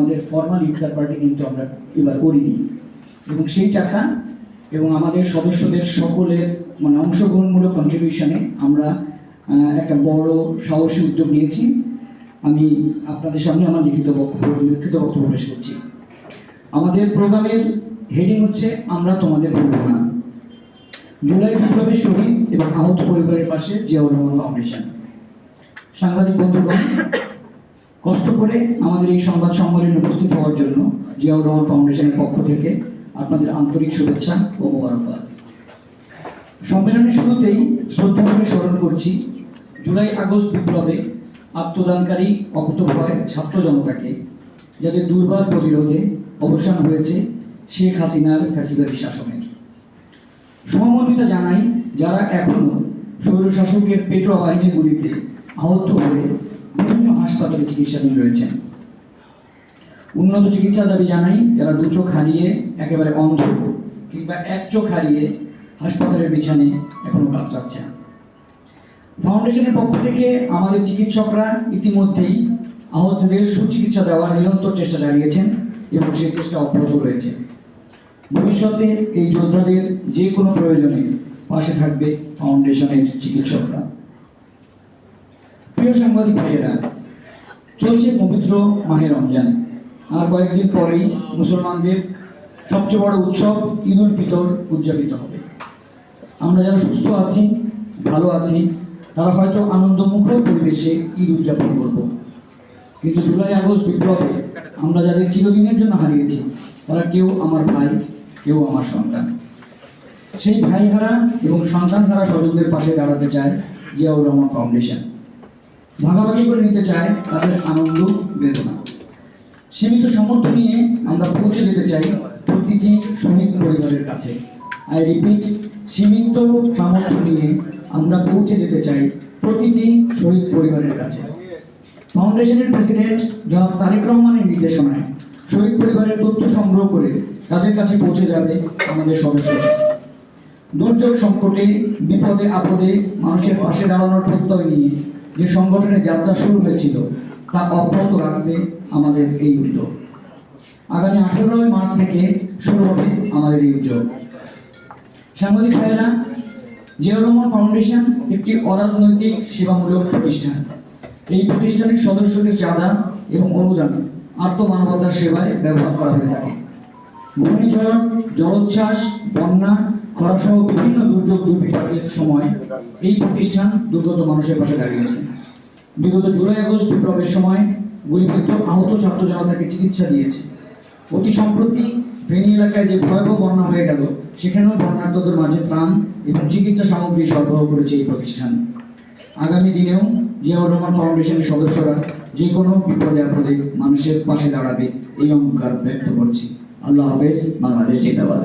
আমাদের ফর্মাল ইফতার পার্টি কিন্তু আমরা এবার করিনি। এবং সেই টাকা এবং আমাদের সদস্যদের সকলের মানে অংশগ্রহণমূলক কন্ট্রিবিউশনে আমরা একটা বড় সাহসী উদ্যোগ নিয়েছি। আমি আপনাদের সামনে আমার লিখিত বক্তব্য লিখিত বক্তব্য পেশ করছি। আমাদের প্রোগ্রামের হেডিং হচ্ছে, আমরা তোমাদের না জুলাই বিপ্লবের শহীদ এবং আহত পরিবারের পাশে জিয়াউর রহমান ফাউন্ডেশন। সাংবাদিক বন্ধুগণ কষ্ট করে আমাদের এই সংবাদ সম্মেলনে উপস্থিত হওয়ার জন্য জিয়াউর রহমান ফাউন্ডেশনের পক্ষ থেকে আপনাদের আন্তরিক শুভেচ্ছা ও মোবারকবাদ। সম্মেলনের শুরুতেই শ্রদ্ধাভাবে স্মরণ করছি, জুলাই আগস্ট বিপ্লবে আত্মদানকারী অকুতভয় ছাত্র জনতাকে, যাদের দুর্বার প্রতিরোধে অবসান হয়েছে শেখ হাসিনার ফ্যাসিবাদী শাসনের। সহমর্মিতা জানাই যারা এখনও স্বৈরশাসকের পেটোয়া বাহিনীর গুলিতে আহত হয়ে হাসপাতালে চিকিৎসাধীন রয়েছেন। উন্নত চিকিৎসা দাবি জানাই যারা দু চোখ হারিয়ে একেবারে অন্ধ কিংবা এক চোখ হারিয়ে হাসপাতালের বিছানে এখনও কাতরাচ্ছেন। ফাউন্ডেশনের পক্ষ থেকে আমাদের চিকিৎসকরা ইতিমধ্যেই আহতদের সুচিকিৎসা দেওয়ার নিরন্তর চেষ্টা চালিয়েছেন এবং সেই চেষ্টা অব্যাহত রয়েছে। ভবিষ্যতে এই যোদ্ধাদের যে কোনো প্রয়োজনে পাশে থাকবে ফাউন্ডেশনের চিকিৎসকরা। প্রিয় সাংবাদিক ভাইয়েরা চলছে পবিত্র মাহে রমজান। আর কয়েকদিন পরেই মুসলমানদের সবচেয়ে বড় উৎসব ঈদ উল ফিতর উদযাপিত হবে। আমরা যারা সুস্থ আছি, ভালো আছি, তারা হয়তো আনন্দমুখর পরিবেশে ঈদ উদযাপন করব। কিন্তু জুলাই, আগস্ট, বিপ্লবে আমরা যাদের চিরদিনের জন্য হারিয়েছি, তারা কেউ আমার ভাই, কেউ আমার সন্তান। সেই ভাই হারা এবং সন্তান হারা স্বজনদের পাশে দাঁড়াতে চায় জিয়াউর রহমান ফাউন্ডেশন। ভাগাভাগি করে নিতে চায় তাদের আনন্দ বেদনা। সীমিত সামর্থ্য নিয়ে আমরা পৌঁছে দিতে চাই প্রতিটি শ্রমিক পরিবারের কাছে। আই রিপিট সীমিত সামর্থ্য নিয়ে আমরা পৌঁছে যেতে চাই প্রতিটি শহীদ পরিবারের কাছে। ফাউন্ডেশনের প্রেসিডেন্ট জনাব তারেক রহমানের নির্দেশনায় শহীদ পরিবারের তথ্য সংগ্রহ করে তাদের কাছে পৌঁছে যাবে আমাদের সদস্য। দুর্যোগ সংকটে, বিপদে, আপদে মানুষের পাশে দাঁড়ানোর প্রত্যয় নিয়ে যে সংগঠনের যাত্রা শুরু হয়েছিল, তা অব্যাহত রাখবে আমাদের এই উদ্যোগ। আগামী আঠেরোই মার্চ থেকে শুরু হবে আমাদের এই উদ্যোগ। সাংবাদিক ভাইয়েরা, জিয়াউর ফাউন্ডেশন একটি অরাজনৈতিক সেবামূলক প্রতিষ্ঠান। এই প্রতিষ্ঠানের সদস্যদের চাঁদা এবং অনুদান আত্মমানবতার সেবায় ব্যবহার করা হয়ে থাকে। ঘূর্ণিঝড়, জলোচ্ছ্বাস, বন্যা খরাসহ বিভিন্ন দুর্যোগ দুর্বিপাকের সময় এই প্রতিষ্ঠান দুর্গত মানুষের পাশে দাঁড়িয়েছে বিগত জুলাই আগস্ট বিপ্লবের সময় গুলিবিদ্ধ আহত ছাত্র জনতাকে চিকিৎসা দিয়েছে। অতি সম্প্রতি ফেনী এলাকায় যে ভয়াবহ বন্যা হয়ে গেল, সেখানেও বন্যার্থদের মাঝে ত্রাণ এবং চিকিৎসা সামগ্রী সরবরাহ করেছে এই প্রতিষ্ঠান। আগামী দিনেও জিয়াউর রহমান ফাউন্ডেশনের সদস্যরা যে কোনো বিপদে আপদে মানুষের পাশে দাঁড়াবে এই অঙ্গীকার ব্যক্ত করছি। আল্লাহ হাফেজ, বাংলাদেশ জিন্দাবাদ।